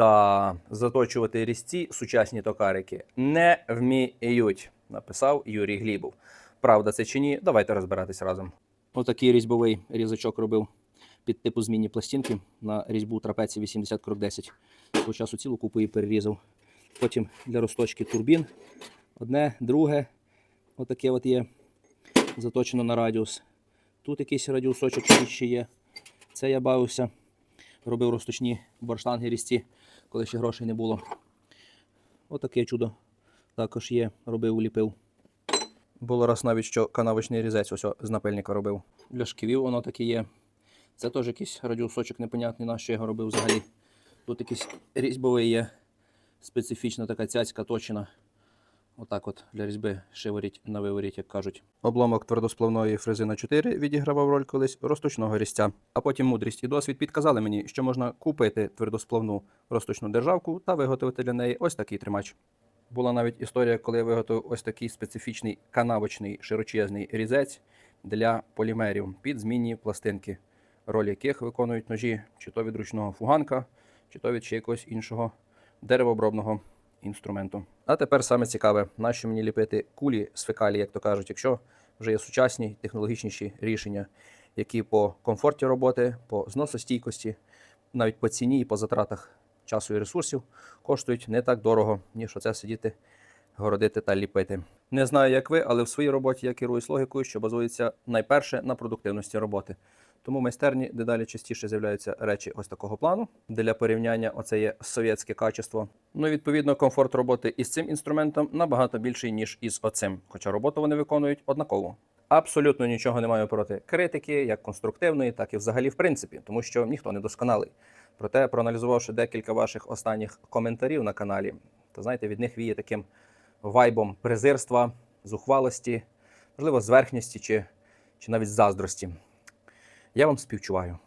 Да, заточувати різці сучасні токарики не вміють, написав Юрій Глібов. Правда це чи ні? Давайте розбиратись разом. Отакий різьбовий різачок робив під типу змінні пластинки на різьбу трапеції 80 крок 10. Того часу цілу купу її перерізав. Потім для розточки турбін. Одне, друге, отаке от є заточено на радіус. Тут якийсь радіусочок ще є. Це я бавився. Робив розточні борштанги різці, коли ще грошей не було. Отаке чудо також є, робив, уліпив. Було раз навіть, що канавочний різець ось з напильника робив. Для шківів воно таке є. Це теж якийсь радіусочок непонятний, на що я його робив взагалі. Тут якийсь різьбовий є, специфічна така цяцька точена. Отак от для різьби шиворіть на виворіть, як кажуть. Обломок твердосплавної фрези на 4 відігравав роль колись розточного різця. А потім мудрість і досвід підказали мені, що можна купити твердосплавну розточну державку та виготовити для неї ось такий тримач. Була навіть історія, коли я виготовив ось такий специфічний канавочний широчезний різець для полімерів під змінні пластинки, роль яких виконують ножі чи то від ручного фуганка, чи то від ще якогось іншого деревообробного інструменту. А тепер саме цікаве, нащо мені ліпити кулі з фекалій, як то кажуть, якщо вже є сучасні технологічніші рішення, які по комфорті роботи, по зносостійкості, навіть по ціні і по затратах часу і ресурсів коштують не так дорого, ніж оце сидіти, городити та ліпити. Не знаю, як ви, але в своїй роботі я керуюсь логікою, що базується найперше на продуктивності роботи. Тому в майстерні дедалі частіше з'являються речі ось такого плану. Для порівняння оце є совєтське качество. Ну і відповідно комфорт роботи із цим інструментом набагато більший, ніж із оцим, хоча роботу вони виконують однаково. Абсолютно нічого не маю проти критики, як конструктивної, так і взагалі в принципі, тому що ніхто не досконалий. Проте, проаналізувавши декілька ваших останніх коментарів на каналі, то знаєте, від них віє таким вайбом презирства, зухвалості, можливо, зверхності чи, чи навіть заздрості. Я вам співчуваю.